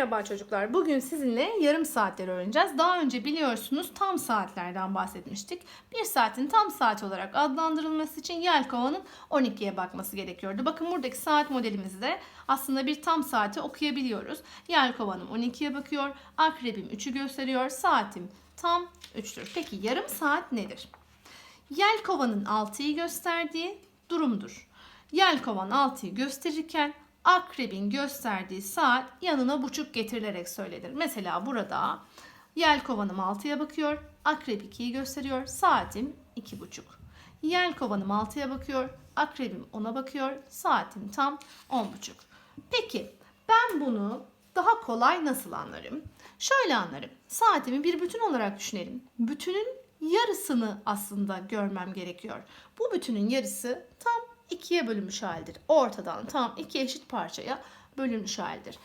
Merhaba çocuklar. Bugün sizinle yarım saatleri öğreneceğiz. Daha önce biliyorsunuz tam saatlerden bahsetmiştik. Bir saatin tam saat olarak adlandırılması için Yelkova'nın 12'ye bakması gerekiyordu. Bakın buradaki saat modelimizde aslında bir tam saati okuyabiliyoruz. Yelkova'nın 12'ye bakıyor. Akrebim 3'ü gösteriyor. Saatim tam 3'tür. Peki yarım saat nedir? Yelkova'nın 6'yı gösterdiği durumdur. Yelkovan 6'yı gösterirken akrebin gösterdiği saat yanına buçuk getirilerek söylenir. Mesela burada yelkovanım 6'ya bakıyor, akrep 2'yi gösteriyor, saatim 2.30. Yelkovanım 6'ya bakıyor, akrebim 10'a bakıyor, saatim tam 10.30. Peki ben bunu daha kolay nasıl anlarım? Şöyle anlarım. Saatimi bir bütün olarak düşünelim. Bütünün yarısını aslında görmem gerekiyor. Bu bütünün yarısı tam ikiye bölünmüş haldir. Ortadan tam iki eşit parçaya bölünmüş haldir.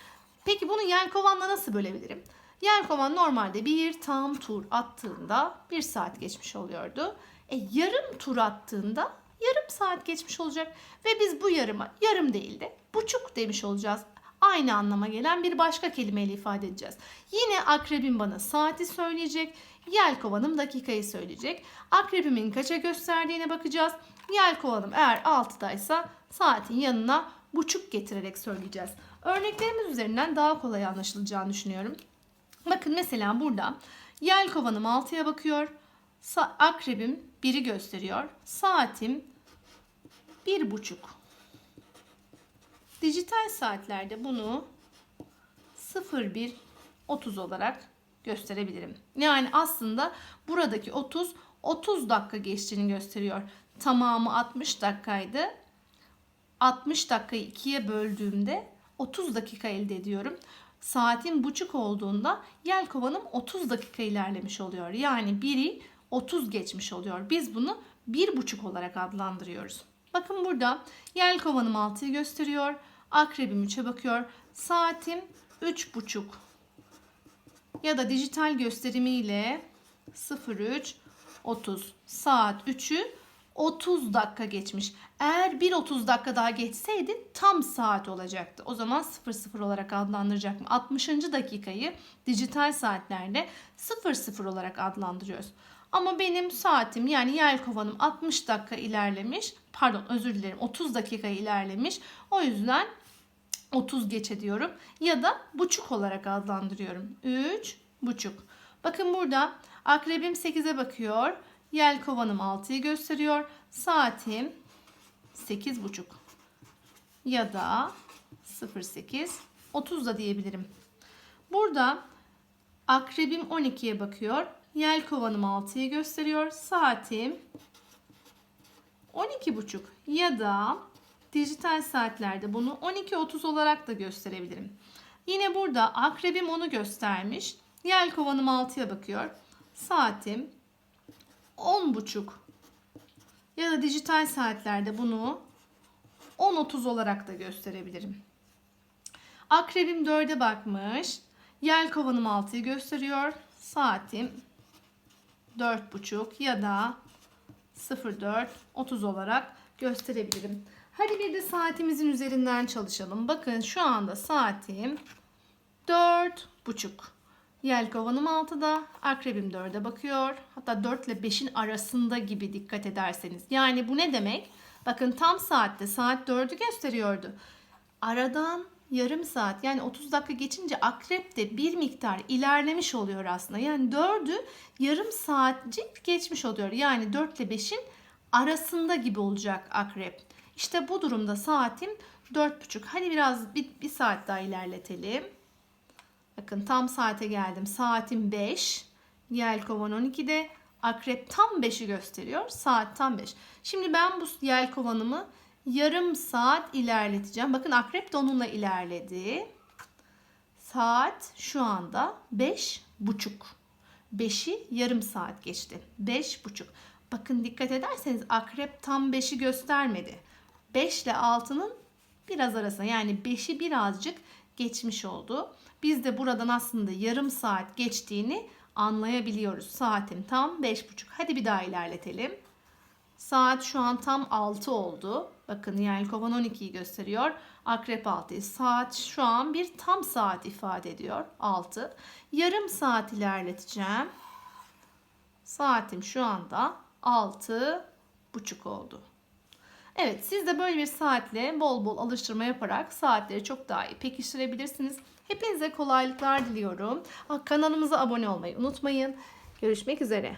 Peki bunu yelkovanla nasıl bölebilirim? Yelkovan normalde bir tam tur attığında bir saat geçmiş oluyordu. E, yarım tur attığında yarım saat geçmiş olacak. Ve biz bu yarıma yarım değil de buçuk demiş olacağız. Aynı anlama gelen bir başka kelimeyle ifade edeceğiz. Yine akrebim bana saati söyleyecek. Yelkovanım dakikayı söyleyecek. Akrebimin kaça gösterdiğine bakacağız. Yelkovanım eğer 6'daysa saatin yanına buçuk getirerek söyleyeceğiz. Örneklerimiz üzerinden daha kolay anlaşılacağını düşünüyorum. Bakın mesela burada yelkovanım 6'ya bakıyor. Sa- akrebim 1'i gösteriyor. Saatim bir buçuk. Dijital saatlerde bunu 01.30 olarak gösterebilirim. Yani aslında buradaki 30 30 dakika geçtiğini gösteriyor. Tamamı 60 dakikaydı. 60 dakikayı ikiye böldüğümde 30 dakika elde ediyorum. Saatin buçuk olduğunda yelkovanım 30 dakika ilerlemiş oluyor. Yani biri 30 geçmiş oluyor. Biz bunu bir buçuk olarak adlandırıyoruz. Bakın burada yelkovanım 6'yı gösteriyor. Akrebim 3'e bakıyor. Saatim 3.30 ya da dijital gösterimiyle 03 30 saat 3'ü 30 dakika geçmiş. Eğer bir 30 dakika daha geçseydi tam saat olacaktı. O zaman 00 olarak adlandıracak mı? 60. dakikayı dijital saatlerde 00 olarak adlandırıyoruz. Ama benim saatim yani yelkovanım 60 dakika ilerlemiş. Pardon özür dilerim 30 dakika ilerlemiş. O yüzden 30 geçe diyorum. Ya da buçuk olarak adlandırıyorum. 3 buçuk. Bakın burada akrebim 8'e bakıyor. Yelkovanım 6'yı gösteriyor. Saatim 8 buçuk. Ya da 08 30 da diyebilirim. Burada akrebim 12'ye bakıyor. Yelkovanım 6'yı gösteriyor. Saatim 12 buçuk. Ya da dijital saatlerde bunu 12.30 olarak da gösterebilirim. Yine burada akrebim onu göstermiş. Yelkovanım 6'ya bakıyor. Saatim 10.30 ya da dijital saatlerde bunu 10.30 olarak da gösterebilirim. Akrebim 4'e bakmış. Yelkovanım 6'yı gösteriyor. Saatim 4.30 ya da 04.30 olarak gösterebilirim. Hadi bir de saatimizin üzerinden çalışalım. Bakın şu anda saatim 4.30. Yelkovanım 6'da, akrebim 4'e bakıyor. Hatta 4 ile 5'in arasında gibi dikkat ederseniz. Yani bu ne demek? Bakın tam saatte saat 4'ü gösteriyordu. Aradan yarım saat yani 30 dakika geçince akrep de bir miktar ilerlemiş oluyor aslında. Yani 4'ü yarım saatcik geçmiş oluyor. Yani 4 ile 5'in arasında gibi olacak akrep. İşte bu durumda saatim 4.30. Hadi biraz bir, bir saat daha ilerletelim. Bakın tam saate geldim. Saatim 5. Yelkovan 12'de. Akrep tam 5'i gösteriyor. Saat tam 5. Şimdi ben bu yelkovanımı yarım saat ilerleteceğim. Bakın akrep de onunla ilerledi. Saat şu anda 5 buçuk. 5'i yarım saat geçti. 5 buçuk. Bakın dikkat ederseniz akrep tam 5'i göstermedi. 5 ile 6'nın biraz arasında yani 5'i birazcık geçmiş oldu. Biz de buradan aslında yarım saat geçtiğini anlayabiliyoruz. Saatim tam 5.30. Hadi bir daha ilerletelim. Saat şu an tam 6 oldu. Bakın Yelkovan 12'yi gösteriyor. Akrep 6 saat şu an bir tam saat ifade ediyor. 6. Yarım saat ilerleteceğim. Saatim şu anda 6 buçuk oldu. Evet siz de böyle bir saatle bol bol alıştırma yaparak saatleri çok daha iyi pekiştirebilirsiniz. Hepinize kolaylıklar diliyorum. Kanalımıza abone olmayı unutmayın. Görüşmek üzere.